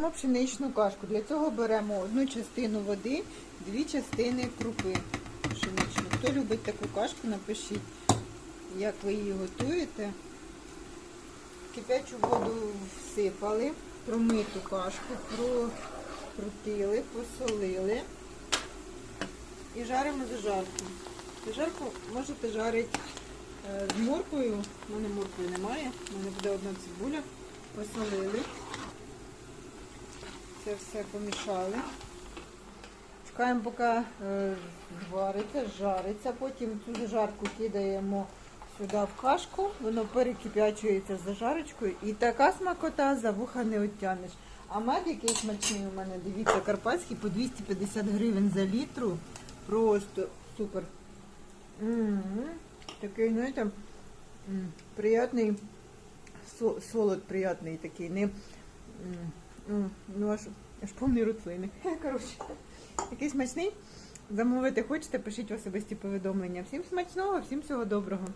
Робимо пшеничну кашку. Для цього беремо одну частину води, дві частини крупи пшеничної. Хто любить таку кашку, напишіть, як ви її готуєте. Кипячу воду всипали, промиту кашку, прокрутили, посолили і жаримо зажарку. Зажарку можете жарити е, з морквою. У мене моркви немає, у мене буде одна цибуля. Посолили. Це все помішали. Чекаємо, поки е, звариться, жариться. Потім цю зажарку кидаємо сюди в кашку, воно перекип'ячується з зажарочкою. І така смакота за вуха не оттянеш. А мед, який смачний у мене, дивіться, карпатський по 250 гривень за літру. Просто супер. М-м-м. Такий, знаєте, приятний солод приятний такий, ну аж, аж повний рот. Коротше, який смачний. Замовити хочете, пишіть в особисті повідомлення. Всім смачного, всім всього доброго.